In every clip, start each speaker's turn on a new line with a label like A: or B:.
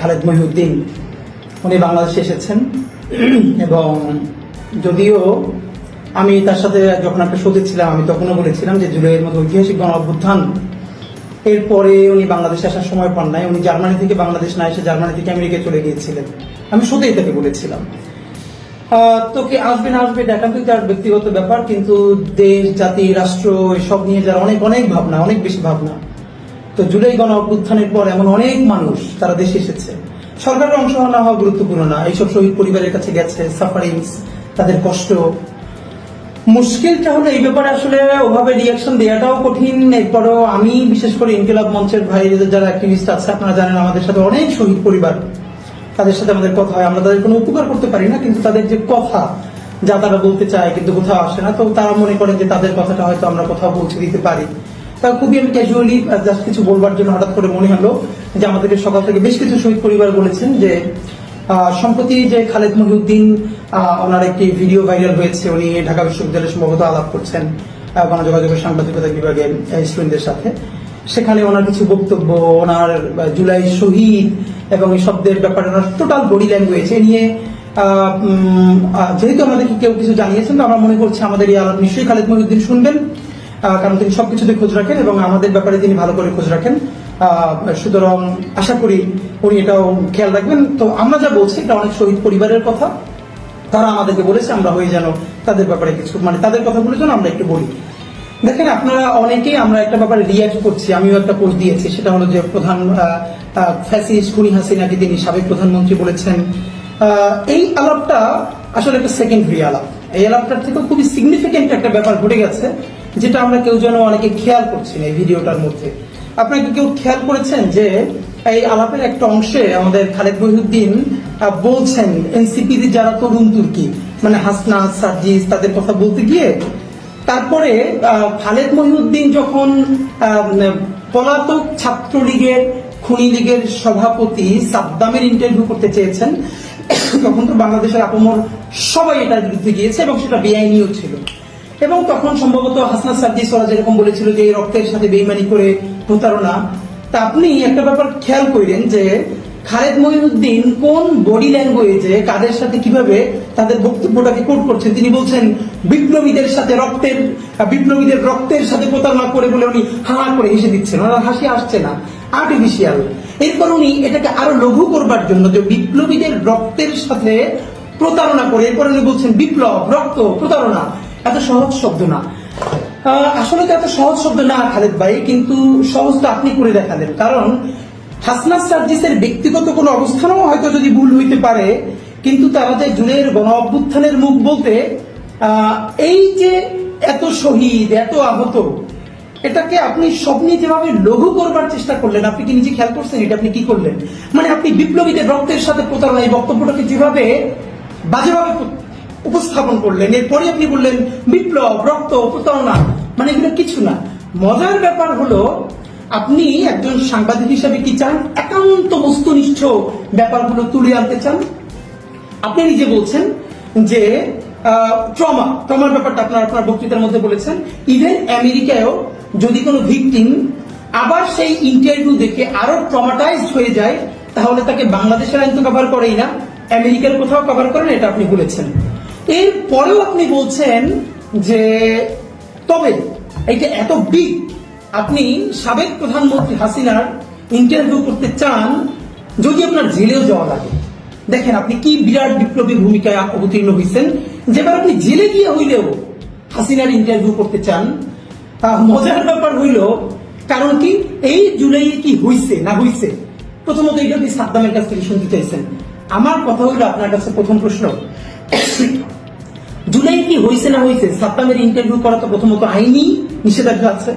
A: খালেদ মহিউদ্দিন, উনি বাংলাদেশে এসেছেন। এবং যদিও আমি তার সাথে যখন একটা শোতে ছিলাম, আমি তখনও বলেছিলাম যে জুলাইয়ের মতো ঐতিহাসিক গণ অভ্যুত্থান। এরপরে উনি বাংলাদেশে আসার সময় পান নাই। উনি জার্মানি থেকে বাংলাদেশ না এসে জার্মানি থেকে আমেরিকায় চলে গিয়েছিলেন। আমি শোতেই তাকে বলেছিলাম। তো কি আসবে না আসবে, এটা একান্তই তার ব্যক্তিগত ব্যাপার, কিন্তু দেশ, জাতি, রাষ্ট্র, এসব নিয়ে যারা অনেক অনেক ভাবনা, অনেক বেশি ভাবনা। তো জুলাই গণ অভ্যুত্থানের পর এমন অনেক মানুষ তারা দেশে এসেছে। সরকারের অংশ না হওয়া গুরুত্বপূর্ণ না, এইসব শহীদ পরিবারের কাছে গেছে সাফারিংস তাদের কষ্ট। মুশকিলটা হলো এই ব্যাপারে আসলে ওভাবে রিয়াকশন দেওয়াটাও কঠিন। এরপরও আমি, বিশেষ করে ইনকিলাব মঞ্চের ভাই যারা অ্যাক্টিভিস্ট আছে, আপনারা জানেন আমাদের সাথে অনেক শহীদ পরিবার। তাদের সাথে আমাদের কথা হয়, আমরা তাদের কোনো উপকার করতে পারি না, কিন্তু তাদের যে কথা যা তারা বলতে চায়, কিন্তু কোথাও আসে না, তো তারা মনে করেন যে তাদের কথাটা হয়তো আমরা কোথাও পৌঁছে দিতে পারি। তা খুবই আমি ক্যাজুয়ালি জাস্ট কিছু বলবার জন্য হঠাৎ করে মনে হলো যে আমাদেরকে সকাল থেকে বেশ কিছু শহীদ পরিবার বলেছেন যে সম্প্রতি যে খালেদ মহিউদ্দিন ওনার একটি ভিডিও ভাইরাল হয়েছে, উনি ঢাকা বিশ্ববিদ্যালয়ে সম্ভবত আলাপ করছেন গণযোগাযোগের সাংবাদিকতা বিভাগে স্টুডেন্টদের সাথে। সেখানে ওনার কিছু বক্তব্য, ওনার জুলাই শহীদ এবং এই শব্দের ব্যাপারে ওনার টোটাল বডি ল্যাঙ্গুয়েজ এ নিয়ে যেহেতু আমাদেরকে কেউ কিছু জানিয়েছেন, তো আমরা মনে করছি আমাদের এই আলাপ নিশ্চয়ই খালেদ মহিউদ্দিন শুনবেন। কারণ তিনি সবকিছুতে খোঁজ রাখেন এবং আমাদের ব্যাপারে তিনি ভালো করে খোঁজ রাখেন। সুতরাং আশা করি উনি এটাও খেয়াল রাখবেন। তো আমরা যা বলছি, এটা অনেক শহীদ পরিবারের কথা। তারা আমাদেরকে বলেছে, আমরা হয়ে যেন তাদের ব্যাপারে কিছু মানে তাদের কথাগুলো যেন আমরা একটু বলি। দেখেন, আপনারা অনেকেই আমরা একটা ব্যাপারে রিয়াক্ট করছি, আমিও একটা পোস্ট দিয়েছি, সেটা হলো যে প্রধান ফ্যাসিস্ট খুনি হাসিনাকে তিনি সাবেক প্রধানমন্ত্রী বলেছেন। এই আলাপটা আসলে একটা সেকেন্ডারি আলাপ। এই আলাপটার থেকে খুবই সিগনিফিকেন্ট একটা ব্যাপার ঘটে গেছে। যেটা আমরা কেউ যেন অনেকে খেয়াল করছি না এই ভিডিওটার মধ্যে। আপনাকে কেউ খেয়াল করেছেন যে এই আলাপের একটা অংশে আমাদের খালেদ মহিউদ্দিন বলছেন এনসিপি যারা তরুণ তুর্কি মানে হাসনা সার্জিস, তাদের কথা বলতে গিয়ে, তারপরে খালেদ মহিউদ্দিন যখন পলাতক ছাত্রলীগের খুনি লীগের সভাপতি সাদ্দামের ইন্টারভিউ করতে চেয়েছেন, তখন তো বাংলাদেশের আপমর সবাই এটার বিরুদ্ধে গিয়েছে এবং সেটা বেআইনিও ছিল। এবং তখন সম্ভবত হাসনা সার্জিস ওরা যেরকম বলেছিল যে রক্তের সাথে বেইমানি করে প্রতারণা, তা আপনি একটা ব্যাপার খেয়াল করেন যে খালেদ মহিউদ্দিন কোন বডি ল্যাঙ্গুয়েজে কাদের সাথে কীভাবে তাদের বক্তব্যটাকে কোট করছেন? তিনি বলছেন, বিপ্লবীদের সাথে রক্তের, বিপ্লবীদের রক্তের সাথে প্রতারণা করে বলে উনি হা করে হেসে দিচ্ছেন। ওনার হাসি আসছে না। আর্টিফিশিয়াল এরপর উনি এটাকে আরও লঘু করবার জন্য যে বিপ্লবীদের রক্তের সাথে প্রতারণা করে, এরপর উনি বলছেন, বিপ্লব, রক্ত, প্রতারণা। এত সহজ শব্দ না। আসলে তো এত সহজ শব্দ না, খালেদ ভাই, কিন্তু সহজ তো আপনি করে দেখালেন। কারণ হাসনাস সার্জিসের ব্যক্তিগত কোনো অবস্থানও হয়তো যদি ভুল হইতে পারে, কিন্তু তারা যে জুনের গণ অভ্যুত্থানের মুখ বলতে এই যে এত শহীদ, এত আহত, এটাকে আপনি স্বপ্নে যেভাবে লঘু করবার চেষ্টা করলেন, আপনি কি নিজে খেয়াল করছেন এটা আপনি কি করলেন? মানে আপনি বিপ্লবীদের রক্তের সাথে প্রতারণা, এই বক্তব্যটাকে যেভাবে বাজেভাবে উপস্থাপন করলেন। এরপরে আপনি বললেন, বিপ্লব, রক্ত প্রতারণা মানে এগুলো কিছু না। মজার ব্যাপার হলো, আপনি একজন সাংবাদিক হিসাবে কি চান? একান্ত বস্তুনিষ্ঠ ব্যাপারগুলো তুলে আনতে চান? আপনি নিজে বলছেন যে ট্রমা, ট্রমার ব্যাপারটা আপনার আপনার বক্তৃতার মধ্যে বলেছেন। ইভেন আমেরিকায়ও যদি কোনো ভিকটিম আবার সেই ইন্টারভিউ দেখে আরও ট্রমাটাইজড হয়ে যায়, তাহলে তাকে বাংলাদেশের আইন তো কভার করেই না, আমেরিকার কোথাও কভার করেন, এটা আপনি বলেছেন। এর পরেও আপনি বলছেন যে, তবে এইটা এত বিগ আপনি সাবেক প্রধানমন্ত্রী হাসিনার ইন্টারভিউ করতে চান, যদি আপনার জেলেও যাওয়া লাগে। দেখেন, আপনি কি বিরাট বিপ্লবী ভূমিকায় অবতীর্ণ হয়েছেন যেবার আপনি জেলে গিয়ে হইলেও হাসিনার ইন্টারভিউ করতে চান মজার ব্যাপার হইল, কারণ কি এই জুলাইয়ে কি হইছে, না হইছে? প্রথমত এটা আপনি সাদ্দামের কাছ থেকে শুনতে চাইছেন। আমার কথা হইল আপনার কাছে প্রথম প্রশ্ন। জুলাই কি হয়েছে না হয়েছে সাদ্দামের ইন্টারভিউ করা তো প্রথমত আইনি নিষেধাজ্ঞা আছে।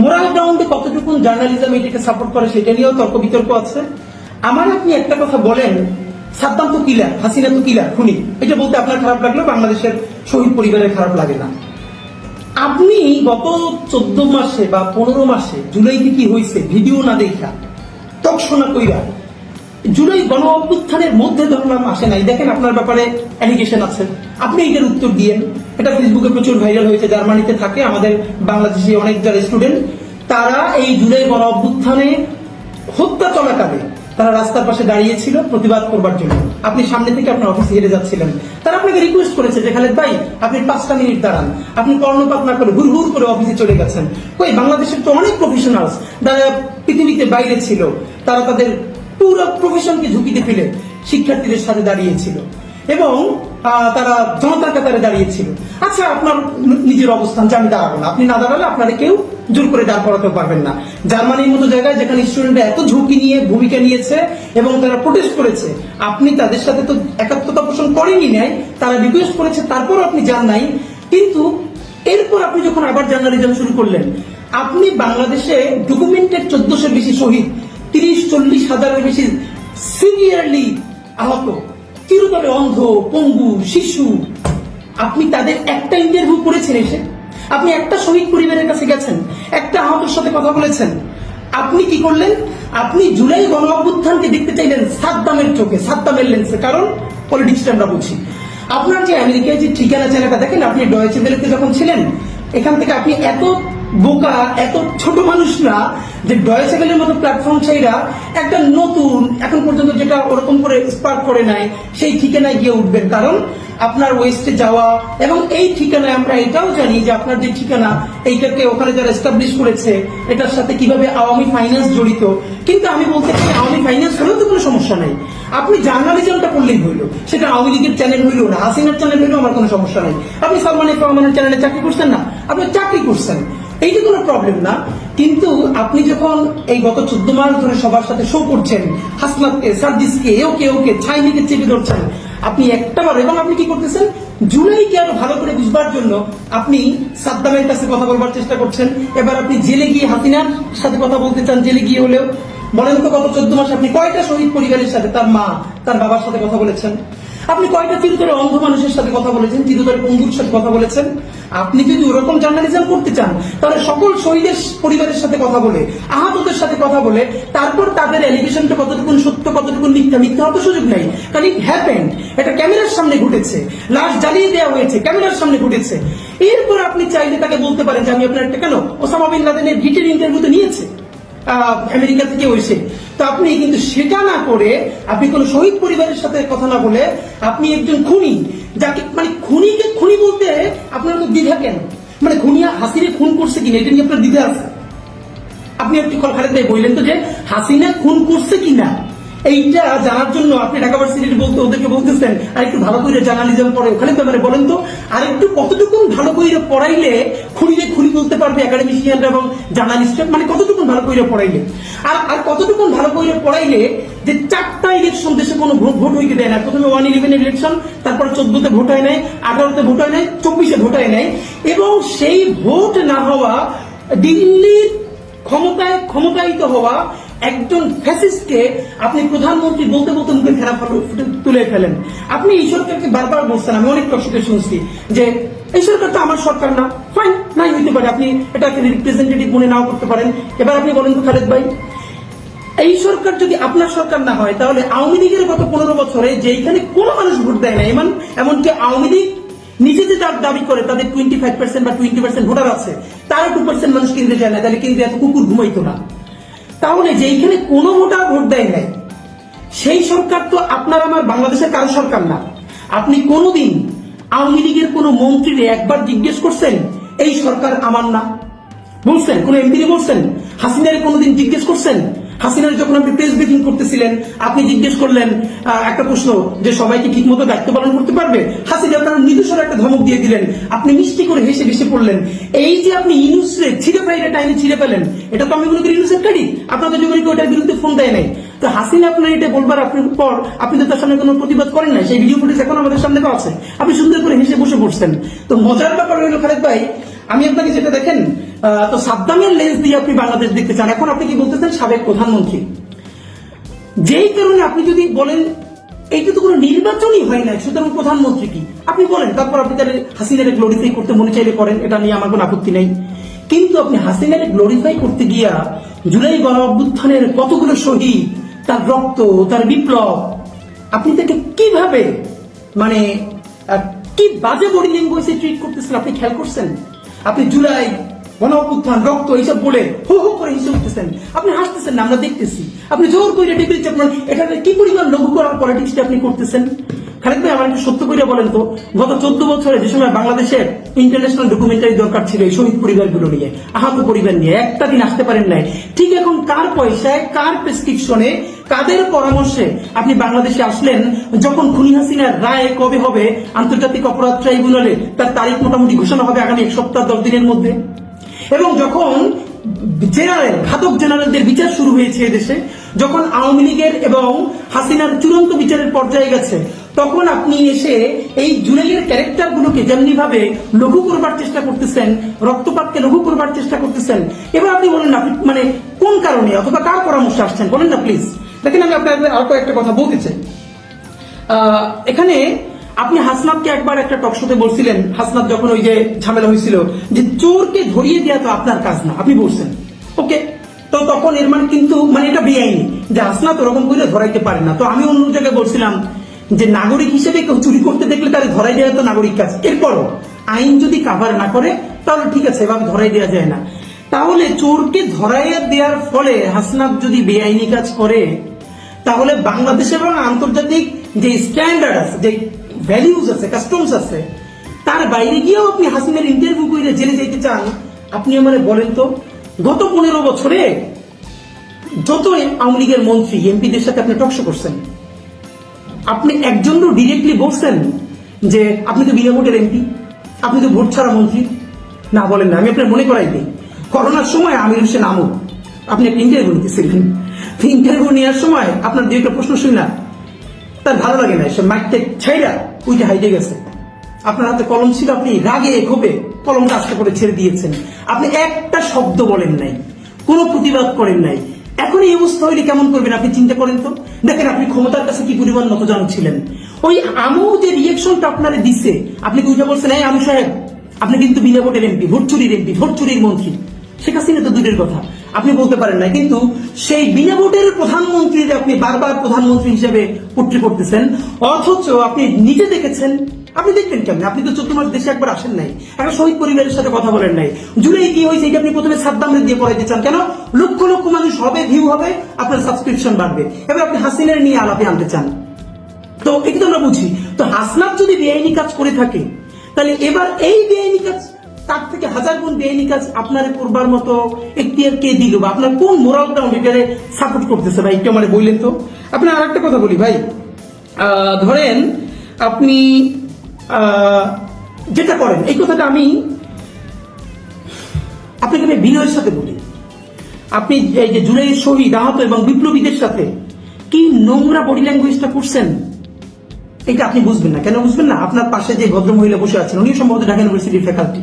A: মোরাল গ্রাউন্ডে কতটুকু জার্নালিজম এটাকে সাপোর্ট করে সেটা নিয়েও তর্ক বিতর্ক আছে। আমার আপনি একটা কথা বলেন, সাদ্দাম তো কিলার হাসিনা তো কিলার খুনি। এটা বলতে আপনার খারাপ লাগল? বাংলাদেশের শহীদ পরিবারের খারাপ লাগে না। আপনি গত চোদ্দ মাসে বা পনেরো মাসে জুলাইতে কি হয়েছে ভিডিও না দেখা তকশোনা কইরা। জুলাই গণ অভ্যুত্থানের মধ্যে ধরলাম আসে নাই। দেখেন আপনার ব্যাপারে অ্যালিগেশন আছে। আপনি এটার উত্তর দিয়েন। এটা ফেসবুকে প্রচুর ভাইরাল হয়েছে। জার্মানিতে থাকে, আমাদের বাংলাদেশি অনেক যারা স্টুডেন্ট তারা এই জুলাই গণ অভ্যুত্থানে হত্যা চলাকালে তারা রাস্তার পাশে দাঁড়িয়েছিল প্রতিবাদ করবার জন্য। আপনি সামনে থেকে আপনার অফিসে হেঁটে যাচ্ছিলেন। তারা আপনাকে রিকোয়েস্ট করেছে যে, খালেদ ভাই, আপনি পাঁচটা মিনিট দাঁড়ান। আপনি কর্ণপাত না করে হুড় করে অফিসে চলে গেছেন। ওই বাংলাদেশের তো অনেক প্রফেশনালস যারা পৃথিবীতে বাইরে ছিল, তারা তাদের পুরো প্রফেশনকে ঝুঁকিতে ফেলে শিক্ষার্থীদের সাথে দাঁড়িয়েছিল এবং তারা জনতার কাতারে দাঁড়িয়েছিল। আচ্ছা আপনার নিজের অবস্থান আমি দাঁড়াবো না। আপনি না দাঁড়ালে আপনারা কেউ জোর করে দাঁড় করাতে পারবেন না। জার্মানির মতো জায়গায় যেখানে স্টুডেন্টরা এত ঝুঁকি নিয়ে ভূমিকা নিয়েছে এবং তারা প্রোটেস্ট করেছে, আপনি তাদের সাথে তো একাত্মতা পোষণ করেনি নাই, তারা রিকোয়েস্ট করেছে তারপর আপনি যান নাই। কিন্তু এরপর আপনি যখন আবার জার্নালিজম শুরু করলেন, আপনি বাংলাদেশে ডকুমেন্টেড চোদ্দশোর বেশি শহীদ তিরিশ, চল্লিশ হাজারের বেশি সিভিয়ারলি আহত। চিরতরে অন্ধ, পঙ্গু, শিশু? আপনি তাদের একটা ইন্টারভিউ করেছেন এসে? আপনি একটা শহীদ পরিবারের কাছে গেছেন, একটা আহতের সাথে কথা বলেছেন। আপনি কি করলেন? আপনি জুলাই গণ দেখতে চাইলেন সাদ্দামের চোখে, সাদ্দামের লেন্সে কারণ পলিটিক্সটা আমরা বুঝি আপনার যে আমেরিকায় যে ঠিকানা, জায়গাটা দেখেন, আপনি ডয়েচে যখন ছিলেন, এখান থেকে আপনি এত বোকা, এত ছোট মানুষ না যে ডয়েচে বেলের মতো প্ল্যাটফর্ম সেইরা একটা নতুন, এখন পর্যন্ত যেটা ওরকম করে স্পার্ক করে নাই, সেই ঠিকানায় গিয়ে উঠবেন কারণ আপনার ওয়েস্টে যাওয়া এবং এই ঠিকানায় আমরা এটাও জানি যে আপনার যে ঠিকানা, এইটাকে ওখানে যারা এস্টাবলিশ করেছে, এটার সাথে কীভাবে আওয়ামী ফাইন্যান্স জড়িত। কিন্তু আমি বলতে চাই, আওয়ামী ফাইন্যান্স হলেও তো কোনো সমস্যা নেই। আপনি জার্নালিজমটা করলেই হইল, সেটা আওয়ামী লীগের চ্যানেল হইল না, হাসিনার চ্যানেল হইলেও আমার কোনো সমস্যা নেই। আপনি সালমান রহমানের চ্যানেলে চাকরি করছেন না? আপনি চাকরি করছেন। এইটা কোনো প্রবলেম না, কিন্তু আপনি যখন এই গত চোদ্দ মাস ধরে সবার সাথে শো করছেন হাসনাতকে সার্জিসকে ওকে ওকে, ছাইনিকে চেপে ধরছেন, আপনি একটাবার এবং আপনি কি করতেছেন? জুলাইকে আরও ভালো করে বুঝবার জন্য আপনি সাদ্দামের কাছে কথা বলবার চেষ্টা করছেন। এবার আপনি জেলে গিয়ে হাসিনার সাথে কথা বলতে চান, জেলে গিয়ে হলেও। বলেন তো গত চোদ্দ মাস আপনি কয়টা শহীদ পরিবারের সাথে তার মা, তার বাবার সাথে কথা বলেছেন? আপনি কয়টা চিরতরে অন্ধ মানুষের সাথে কথা বলেছেন? চিরতরে পঙ্গুর সাথে কথা বলেছেন। আপনি যদি ওরকম জার্নালিজম করতে চান, তাহলে সকল শহীদের পরিবারের সাথে কথা বলে, আহতদের সাথে কথা বলে, তারপর তাদের এলিগেশনটা কতটুকু সত্য কতটুকু মিথ্যা মিথ্যা হতে সুযোগ নেই। কারণ ইট হ্যাপেন্ড এটা ক্যামেরার সামনে ঘটেছে। লাশ জ্বালিয়ে দেওয়া হয়েছে, ক্যামেরার সামনে ঘটেছে। এরপর আপনি চাইলে তাকে বলতে পারেন যে, আমি আপনার একটা কেন? ওসামা বিন লাদেনের ডিটেল ইন্টারভিউ তো নিয়েছে। আমেরিকা থেকে এসে তো আপনি কিন্তু সেটা না করে আপনি কোন শহীদ পরিবারের সাথে কথা না বলে আপনি একজন খুনি, যাকে মানে খুনিকে খুনি বলতে আপনার তো দ্বিধা কেন? মানে খুনিয়া হাসিনে খুন করছে কিনা, এটা নিয়ে আপনার দ্বিধা আছে। আপনি একটু খালেদ ভাই বললেন তো যে, হাসিনা খুন করছে কিনা? এইটা জানার জন্য আপনি ঢাকা ভার্সিটির বলতে ওদেরকে বলতেছেন আর একটু ভালো করে জার্নালিজম পড়ে ওখানে তো মানে বলেন তো আর একটু কতটুকু ভালো করে পড়াইলে খুনিরে খুনি বলতে পারবে একাডেমিশিয়ানরা এবং জার্নালিস্টরা? মানে কতটুকু ভালো করে পড়াইলে। আর আর কতটুকু ভালো করে পড়াইলে যে চারটা ইলেকশন দেশে কোনো ভোট হইতে দেয় না। প্রথমে ওয়ান ইলেভেন ইলেকশন তারপর চোদ্দতে ভোট হয় নাই, আঠারোতে ভোট হয় নাই, চব্বিশে ভোট হয় নাই। এবং সেই ভোট না হওয়া, দিল্লির ক্ষমতায় ক্ষমতায়িত হওয়া একজন ফ্যাসিস্টকে আপনি প্রধানমন্ত্রী বলতে বলতে মুখে ফুটে- তুলে ফেলেন। আপনি এই সরকারকে বারবার বলছেন, আমি অনেক দর্শকের শুনছি যে, এই সরকার তো আমার সরকার না। ফাইন হইতে পারে, আপনি এটাকে রিপ্রেজেন্টেটিভ মনে নাও করতে পারেন। এবার আপনি বলেন তো খালেদ ভাই, এই সরকার যদি আপনার সরকার না হয়, তাহলে আওয়ামী লীগের গত পনেরো বছরে যেখানে কোনো মানুষ ভোট দেয় না, এমন, এমনকি আওয়ামী লীগ নিজে যে দাব- দাবি করে, তাদের টোয়েন্টি ফাইভ পার্সেন্ট বা টোয়েন্টি পার্সেন্ট ভোটার আছে, তারা টু পার্সেন্ট মানুষ কেন্দ্রে যায় না, তাহলে কেন্দ্রে এত কুকুর ঘুমাইতো না। তাহলে যেইখানে কোনো ভোটার ভোট দেয় নাই, সেই সরকার তো আপনার আমার বাংলাদেশের কারও সরকার না। আপনি কোনোদিন আওয়ামী লীগের কোনো মন্ত্রীরে একবার জিজ্ঞেস করছেন এই সরকার আমার না। বলছেন, কোন এমপি বলছেন? হাসিনারে কোনোদিন জিজ্ঞেস করছেন? হাসিনার যখন আপনি প্রেস ব্রিফিং করতেছিলেন, আপনি জিজ্ঞেস করলেন একটা প্রশ্ন যে সবাইকে ঠিক মতো দায়িত্ব পালন করতে পারবে? হাসিনা আপনার মৃদুস্বর একটা ধমক দিয়ে দিলেন। আপনি মিষ্টি করে হেসে হেসে পড়লেন। এই যে আপনি ইনুসরে ছিঁড়ে ফেলে টাইমে ছিঁড়ে ফেলেন, এটা তো আমি মনে করি ইনুসের কারি আপনাদের জন্য কেউ এটার বিরুদ্ধে ফোন দেয় নাই। তো হাসিনা আপনার এটা বলবার আপনার পর আপনি তো তার সামনে কোনো প্রতিবাদ করেন না সেই ভিডিও ফুটেজ এখন আমাদের সামনে তো আছে। আপনি সুন্দর করে হেসে বসে পড়ছেন। তো মজার ব্যাপার হলো খালেদ ভাই আমি আপনাকে যেটা দেখেন তো সাদ্দামের লেন্স দিয়ে আপনি বাংলাদেশ দেখতে চান। এখন আপনি কি বলতেছেন, সাবেক প্রধানমন্ত্রী? যেই কারণে আপনি যদি বলেন, এইটা তো কোনো নির্বাচনই হয় না সুতরাং প্রধানমন্ত্রী কি? আপনি বলেন, তারপর আপনি তাহলে হাসিনারে গ্লোরিফাই করতে মনে চাইলে করেন, এটা নিয়ে আমার কোনো আপত্তি নেই। কিন্তু আপনি হাসিনারে গ্লোরিফাই করতে গিয়া জুলাই গণ কতগুলো শহীদ, তার রক্ত, তার বিপ্লব, আপনি তাকে কীভাবে মানে কি বাজে বডি ল্যাঙ্গুয়েজে ট্রিট করতেছেন, আপনি খেয়াল করছেন? আপনি জুলাই গণ অভ্যুত্থান রক্ত এইসব বলে করে উঠতেছেন। আপনি হাসতেছেন না, আমরা দেখতেছি। আপনি জোর করে কি পরিমাণ লঘু করার আপনি করতেছেন? ভাই, আমার একটু সত্য করে বলেন তো, গত চোদ্দ বছরে যে সময় বাংলাদেশের ইন্টারন্যাশনাল ডকুমেন্টারি দরকার ছিল এই শহীদ পরিবারগুলো নিয়ে, আহত পরিবার নিয়ে, একটা দিন আসতে পারেন নাই। ঠিক এখন কার পয়সায়, কার প্রেসক্রিপশনে কাদের পরামর্শে আপনি বাংলাদেশে আসলেন? যখন খুনি হাসিনার রায় কবে হবে? আন্তর্জাতিক অপরাধ ট্রাইব্যুনালে তার তারিখ মোটামুটি ঘোষণা হবে আগামী এক সপ্তাহ, দশ দিনের মধ্যে। এবং যখন জেনারেল, ঘাতক জেনারেলদের বিচার শুরু হয়েছে দেশে যখন আওয়ামী লীগের এবং হাসিনার চূড়ান্ত বিচারের পর্যায়ে গেছে, তখন আপনি এসে এই জুলাইয়ের ক্যারেক্টার গুলোকে যেমনি ভাবে লঘু করবার চেষ্টা করতেছেন, রক্তপাতকে লঘু করবার চেষ্টা করতেছেন, এবার আপনি বলেন না মানে কোন কারণে অথবা কার পরামর্শ আসছেন? বলেন না, প্লিজ। দেখেন, আমি আপনাদের আর কয়েকটা কথা বলতে চাই। এখানে আপনি হাসনাতকে একবার একটা টকশোতে বলছিলেন, হাসনাত যখন ওই যে ঝামেলা হয়েছিল, যে চোরকে ধরিয়ে দেওয়া তো আপনার কাজ না, আপনি বলছেন। ওকে তো তখন এর মানে কিন্তু মানে এটা বেআইনি, যে হাসনাত ওরকম করে ধরাইতে পারে না। তো আমি অন্য জায়গায় বলছিলাম যে নাগরিক হিসেবে কেউ চুরি করতে দেখলে তার ধরাই দেওয়া তো নাগরিক কাজ। এরপরও, আইন যদি কাভার না করে, তাহলে ঠিক আছে, এভাবে ধরাই দেওয়া যায় না। তাহলে চোরকে ধরাইয়া দেওয়ার ফলে হাসনাত যদি বেআইনি কাজ করে, তাহলে বাংলাদেশ এবং আন্তর্জাতিক যে স্ট্যান্ডার্ড আছে, যে ভ্যালিউজ আছে কাস্টমস আছে, তার বাইরে গিয়েও আপনি হাসিনের ইন্টারভিউ করে জেলে যেতে চান, আপনি আমারে বলেন তো, গত পনেরো বছরে যত আওয়ামী লীগের মন্ত্রী, এমপিদের সাথে আপনি টকশো করছেন, আপনি একজনও ডিরেক্টলি বলছেন যে, আপনি তো বিনা ভোটের এমপি, আপনি তো ভোট ছাড়া মন্ত্রী। না, বলেন না, আমি আপনার মনে করাই দিই, করোনার সময় আমির হোসেন আমু, আপনি একটা ইন্টারভিউ নিতেছিলেন। ইন্টারভিউ নেওয়ার সময় আপনার দুই একটা প্রশ্ন শুনি না তার ভালো লাগে না, সে মাইক টেক ছাইরা উইটা হাইটে গেছে। আপনার হাতে কলম ছিল, আপনি রাগে ক্ষোভে কলমটা আস্তে করে ছেড়ে দিয়েছেন। আপনি একটা শব্দ বলেন নাই, কোনো প্রতিবাদ করেন নাই। এখন এই অবস্থা হইলে কেমন করবেন আপনি চিন্তা করেন তো? দেখেন আপনি ক্ষমতার কাছে কি পরিমাণ নতজান ছিলেন। ওই আমু যে রিয়েকশনটা আপনারা দিছে, আপনি কি বলছেন, এই আমু সাহেব, আপনি কিন্তু বিনা ভোটের এমপি, ভোট চুরির এমপি, ভোট চুরির মন্ত্রী। শেখ হাসিনা তো দূরের কথা। আপনি বলতে পারেন না কিন্তু সেই বিনা ভোটের প্রধানমন্ত্রীর আপনি বারবার প্রধানমন্ত্রী হিসেবে পুট্রি করতেছেন অথচ আপনি নিজে দেখেছেন। আপনি দেখবেন কেমন? আপনি তো চোদ্দ মাস দেশে একবার আসেন নাই। একটা শহীদ পরিবারের সাথে কথা বলেন নাই। জুলাই কি হয়েছে এটা আপনি প্রথমে সাদ্দামের দিয়ে পড়াইতে চান কেন? লক্ষ লক্ষ মানুষ হবে ভিউ হবে, আপনার সাবস্ক্রিপশন বাড়বে। এবার আপনি হাসিনের নিয়ে আলাপে আনতে চান। তো এটা তো আমরা বুঝি? তো হাসনাত যদি বেআইনি কাজ করে থাকে, তাহলে এবার এই বেআইনি কাজ তার থেকে হাজার গুণ বেআইনি কাজ আপনার করবার মতো এখতিয়ার কে দিল বা আপনার কোন মোরাল গ্রাউন্ড এটারে সাপোর্ট করতেছে ভাই? একটু মানে বললেন তো। আপনার আর একটা কথা বলি ভাই। ধরেন আপনি যেটা করেন, এই কথাটা আমি আপনাকে আমি বিনয়ের সাথে বলি। আপনি এই যে জুলাই শহীদ, আহত এবং বিপ্লবীদের সাথে কি নোংরা বডি ল্যাঙ্গুয়েজটা করছেন? এটা আপনি বুঝবেন না। কেন বুঝবেন না? আপনার পাশে যে ভদ্র মহিলা বসে আছেন উনি সম্ভবত ঢাকা ইউনিভার্সিটির ফ্যাকাল্টি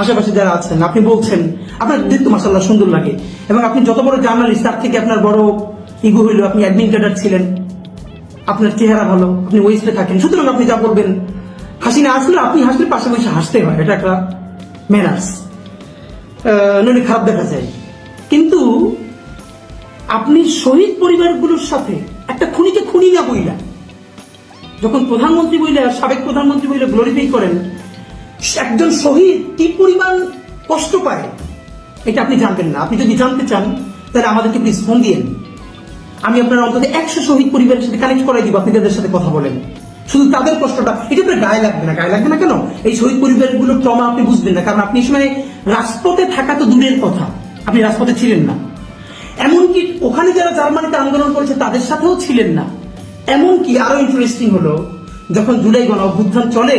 A: আশেপাশে যারা আছেন, আপনি বলছেন, আপনার দেখতে মাসাল্লাহ সুন্দর লাগে। এবং আপনি যত বড় জার্নালিস্ট তার থেকে আপনার বড় ইগো হইল, আপনি অ্যাডমিন ক্যাডার ছিলেন, আপনার চেহারা ভালো, আপনি ওয়েস্টে থাকেন। সুতরাং আপনি যা বলবেন হাসি না আসলে আপনি হাসলে পাশে বসে হাসতে হয়, এটা একটা ম্যানার্স নইলে খারাপ দেখা যায়। কিন্তু আপনি শহীদ পরিবারগুলোর সাথে একটা খুনিকে খুনি না বইলা, যখন প্রধানমন্ত্রী বইলে, সাবেক প্রধানমন্ত্রী বইলে গ্লোরিফাই করেন একজন শহীদ, কি পরিমাণ কষ্ট পায়? এটা আপনি জানবেন না। আপনি যদি জানতে চান, তাহলে আমাদেরকে প্লিজ ফোন দিয়েন। আমি আপনার অন্তত একশো শহীদ পরিবারের সাথে কানেক্ট করাই দিব, আপনি তাদের সাথে কথা বলেন। শুধু তাদের কষ্টটা এটা আপনার গায়ে লাগবে না, গায়ে লাগবে না কেন? এই শহীদ পরিবারগুলোর ট্রমা আপনি বুঝবেন না, কারণ আপনি সময় রাজপথে থাকা তো দূরের কথা, আপনি রাজপথে ছিলেন না। এমনকি ওখানে যারা জার্মানিতে আন্দোলন করেছে, তাদের সাথেও ছিলেন না। এমনকি আরও ইন্টারেস্টিং হলো, যখন জুলাই গণ অভ্যুত্থান চলে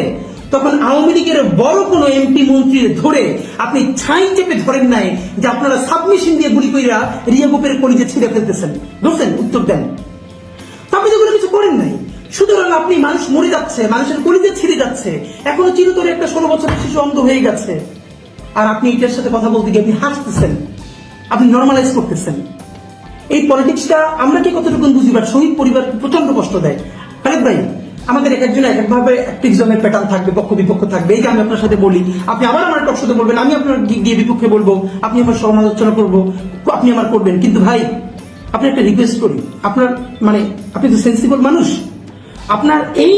A: তখন আওয়ামী লীগের বড় কোনো এমপি মন্ত্রী ধরে আপনি ছাই চেপে ধরেন নাই যে আপনারা সাবমিশন দিয়ে গুলি কইরা রিয়া গোপের কলিজে ছিঁড়ে ফেলতেছেন। ধরছেন উত্তর দেন। আপনি যেগুলো কিছু করেন নাই। সুতরাং আপনি মানুষ মরে যাচ্ছে, মানুষের কলিজে ছিঁড়ে যাচ্ছে। এখনও চিরতরে একটা ষোলো বছরের শিশু অন্ধ হয়ে গেছে। আর আপনি এটার সাথে কথা বলতে গিয়ে আপনি হাসতেছেন। আপনি নর্মালাইজ করতেছেন। এই পলিটিক্সটা আমরা কি কতটুকু বুঝি বাট শহীদ পরিবার প্রচণ্ড কষ্ট দেয়? খালেদ ভাই আমাদের এক একজন এক একভাবে অ্যাক্টিভিজমের প্যাটার্ন থাকবে পক্ষ বিপক্ষ থাকবে। এই যে আমি আপনার সাথে বলি। আপনি আবার আমার টক সাথে বলবেন, আমি আপনার গিয়ে বিপক্ষে বলব, আপনি আমার সমালোচনা করব, আপনি আমার করবেন। কিন্তু ভাই, আপনি একটা রিকোয়েস্ট করি। আপনার মানে আপনি তো সেন্সিবল মানুষ। আপনার এই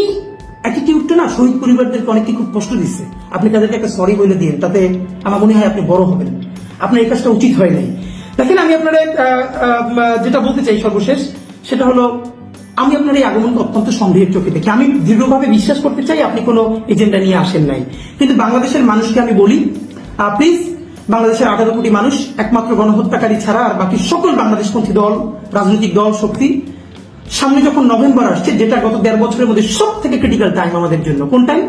A: অ্যাটিটিউডটা না শহীদ পরিবারদেরকে অনেককে খুব কষ্ট দিচ্ছে। আপনি তাদেরকে একটা সরি বলে দিন তাতে আমার মনে হয় আপনি বড় হবেন। আপনার এই কাজটা উচিত হয় নাই। দেখেন, আমি আপনার যেটা বলতে চাই সর্বশেষ, সেটা হলো আমি আপনার এই আগমনকে অত্যন্ত সন্দেহের চোখে দেখি। আমি দৃঢ়ভাবে বিশ্বাস করতে চাই আপনি কোনো এজেন্ডা নিয়ে আসেন নাই। কিন্তু বাংলাদেশের মানুষকে আমি বলি প্লিজ বাংলাদেশের আঠারো কোটি মানুষ একমাত্র গণহত্যাকারী ছাড়া আর বাকি সকল বাংলাদেশপন্থী দল, রাজনৈতিক দল, শক্তি, সামনে যখন নভেম্বর আসছে, যেটা গত দেড় বছরের মধ্যে সব থেকে ক্রিটিক্যাল টাইম আমাদের জন্য। কোন টাইম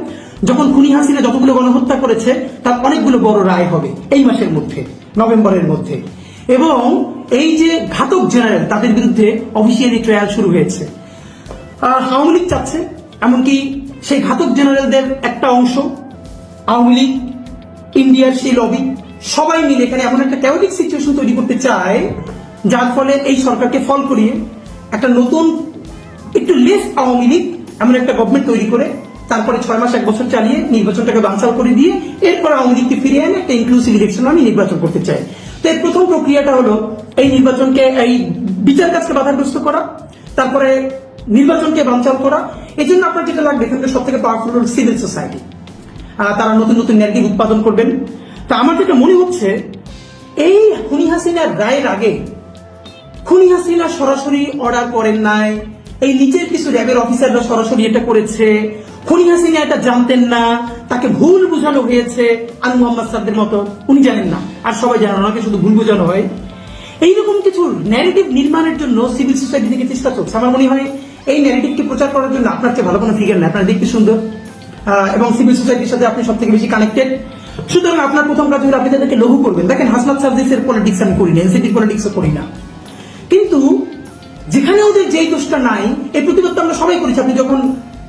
A: যখন খুনি হাসিনা যতগুলো গণহত্যা করেছে, তার অনেকগুলো বড় রায় হবে এই মাসের মধ্যে, নভেম্বরের মধ্যে। এবং এই যে ঘাতক জেনারেল তাদের বিরুদ্ধে অফিসিয়ালি ট্রায়াল শুরু হয়েছে। আওয়ামী লীগ চাচ্ছে, এমনকি সেই ঘাতক জেনারেলদের একটা অংশ, আওয়ামী লীগ, ইন্ডিয়ার সেই লবি সবাই মিলে এখানে এমন একটা ক্যাওটিক সিচুয়েশন তৈরি করতে চায়, যার ফলে এই সরকারকে ফল করিয়ে একটা নতুন, একটু লেস আওয়ামী লীগ এমন একটা গভর্নমেন্ট তৈরি করে, তারপরে ছয় মাস, এক বছর চালিয়ে নির্বাচনটাকে বানচাল করে দিয়ে, এরপর আওয়ামী লীগকে ফিরিয়ে এনে একটা ইনক্লুসিভ ইলেকশন আমি নির্বাচন করতে চাই। তো এর প্রথম প্রক্রিয়াটা হলো এই নির্বাচনকে, এই বিচার কাজকে বাধাগ্রস্ত করা, তারপরে নির্বাচনকে বানচাল করা। এই জন্য আপনার যেটা লাগবে, এখানকার সব থেকে পাওয়ারফুল হল সিভিল সোসাইটি তারা নতুন নতুন ন্যারেটিভ উৎপাদন করবেন। তা আমার যেটা মনে হচ্ছে, এই খুনি হাসিনার রায়ের আগে, খুনি হাসিনা সরাসরি অর্ডার করেন নাই, এই নিচের কিছু র্যাবের অফিসাররা সরাসরি এটা করেছে, খুনি হাসিনা এটা জানতেন না তাকে ভুল বোঝানো হয়েছে আনু মোহাম্মদ সাদ্দের মতো। উনি জানেন না। আর সবাই জানেন ওনাকে শুধু ভুল বোঝানো হয়। এইরকম কিছু ন্যারেটিভ নির্মাণের জন্য সিভিল সোসাইটি থেকে চেষ্টা চলছে। আমার মনে হয় এই ন্যারেটিভকে প্রচার করার জন্য আপনার চেয়ে ভালো কোনো ফিগার না আপনার দেখতে সুন্দর। এবং সিভিল সোসাইটির সাথে আপনি সব থেকে বেশি কানেক্টেড সুতরাং আপনার প্রথম কাজ হলো আপনি তাদেরকে লঘু করবেন। দেখেন হাসনাত সার্ভিসের পলিটিক্স আমি করি না, এনসিপির পলিটিক্সও করি না। কিন্তু যেখানে ওদের যেই দোষটা নাই, এই প্রতিবাদ আমরা সবাই করেছি। আপনি যখন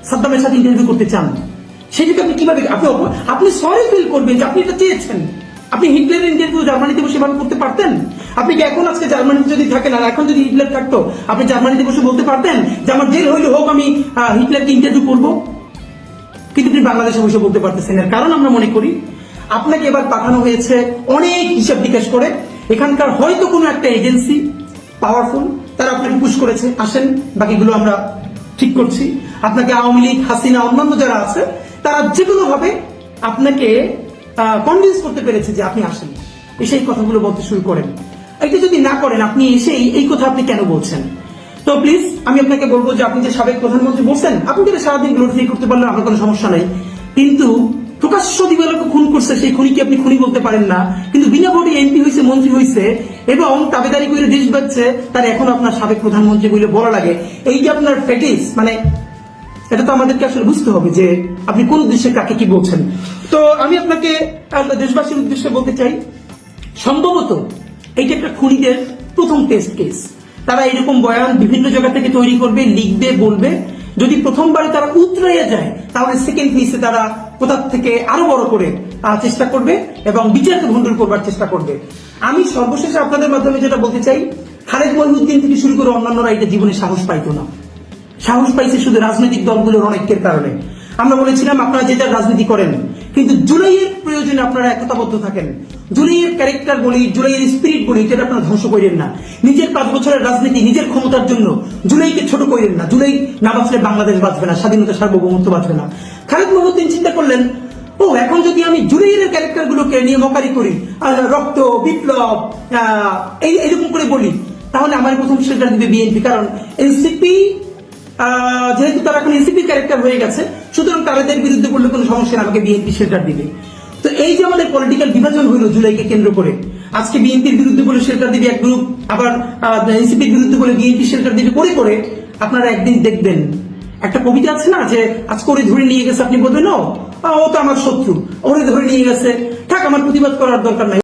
A: সাদ্দামের সাথে ইন্টারভিউ করতে চান সেটাকে আপনি কীভাবে, আপনি আপনি সরি ফিল করবেন যে আপনি এটা চেয়েছেন। আপনি হিটলারের ইন্টারভিউ জার্মানিতে বসে ভাবে করতে পারতেন? আপনি কি এখন আজকে জার্মানিতে যদি থাকেন আর এখন যদি হিটলার থাকতো, আপনি জার্মানিতে বসে বলতে পারতেন যে আমার জেল হইলে হোক, আমি হিটলারকে ইন্টারভিউ করব? কিন্তু আপনি বাংলাদেশে বসে বলতে পারতেছেন। এর কারণ আমরা মনে করি, আপনাকে এবার পাঠানো হয়েছে অনেক হিসাব নিকাশ করে। এখানকার হয়তো কোনো একটা এজেন্সি পাওয়ারফুল তারা আপনাকে পুশ করেছে। আসেন, বাকিগুলো আমরা ঠিক করছি। আপনাকে আওয়ামী লীগ, হাসিনা, অন্যান্য যারা আছে তারা যে কোনো ভাবে আপনাকে কনভিন্স করতে পেরেছে যে আপনি আসেন। এসে এই কথাগুলো বলতে শুরু করেন। এটা যদি না করেন, আপনি এসেই এই কথা আপনি কেন বলছেন? তো প্লিজ আমি আপনাকে বলব যে আপনি যে সাবেক প্রধানমন্ত্রী বলছেন, আপনি যেটা সারাদিন গ্লোরিফাই করতে পারলেন আমার কোনো সমস্যা নাই। কিন্তু প্রকাশ্য দিবালোকে খুন করছে, সেই খুনিকে আপনি খুনি বলতে পারেন না। কিন্তু বিনা ভোটে এমপি হয়েছে মন্ত্রী হয়েছে এবং তাবেদারি করে দেশ বাঁচছে তার এখন আপনার সাবেক প্রধানমন্ত্রী বলে বলা লাগে। এই যে আপনার ফেটিস মানে এটা তো আমাদেরকে আসলে বুঝতে হবে যে আপনি কোন উদ্দেশ্যে কাকে কি বলছেন। তো আমি আপনাকে দেশবাসীর উদ্দেশ্যে বলতে চাই, সম্ভবত এইটা একটা খুনিদের প্রথম টেস্ট কেস তারা এরকম বয়ান বিভিন্ন জায়গা থেকে তৈরি করবে, লিখবে, বলবে। যদি প্রথমবারে তারা উতরাইয়া যায়, তাহলে সেকেন্ড ফেসে তারা কোথার থেকে আরও বড় করে চেষ্টা করবে এবং বিচারকে ভণ্ডুর করবার চেষ্টা করবে। আমি সর্বশেষে আপনাদের মাধ্যমে যেটা বলতে চাই, খালেদ মহিউদ্দিন থেকে শুরু করে অন্যান্যরা এটা জীবনে সাহস পাইতো না। সাহস পাইছে শুধু রাজনৈতিক দলগুলোর অনেকের কারণে। আমরা বলেছিলাম, আপনারা যে যার রাজনীতি করেন, কিন্তু জুলাইয়ের প্রয়োজনে আপনারা একতাবদ্ধ থাকেন। জুলাইয়ের ক্যারেক্টার বলি, জুলাইয়ের স্পিরিট বলি যেটা আপনারা ধ্বংস করেন না। নিজের পাঁচ বছরের রাজনীতি, নিজের ক্ষমতার জন্য জুলাইকে ছোট করেন না। জুলাই না বাঁচলে বাংলাদেশ বাঁচবে না, স্বাধীনতা সার্বভৌমত্ব বাঁচবে না। খালেদ মহম্মদিন চিন্তা করলেন, ও, এখন যদি আমি জুলাইয়ের ক্যারেক্টার গুলোকে নিয়ে মকারি করি রক্ত, বিপ্লব এই, এরকম করে বলি, তাহলে আমার প্রথম শেল্টার দিবে বিএনপি। কারণ এনসিপি যেহেতু তারা এখন এনসিপি ক্যারেক্টার হয়ে গেছে, সুতরাং তাদের বিরুদ্ধে করলে কোনো সমস্যা না, আমাকে বিএনপি শেল্টার দিবে। তো এই যে আমাদের পলিটিক্যাল বিভাজন হইল জুলাইকে কেন্দ্র করে, আজকে বিএনপির বিরুদ্ধে বলে শেল্টার দিবে এক গ্রুপ আবার এনসিপির বিরুদ্ধে বলে বিএনপি শেল্টার দিবে করে করে, আপনারা একদিন দেখবেন। একটা কবিতা আছে না যে, আজকে ওরে ধরে নিয়ে গেছে, আপনি বলবেন ও তো আমার শত্রু, ওরে ধরে নিয়ে গেছে। থাক, আমার প্রতিবাদ করার দরকার নাই।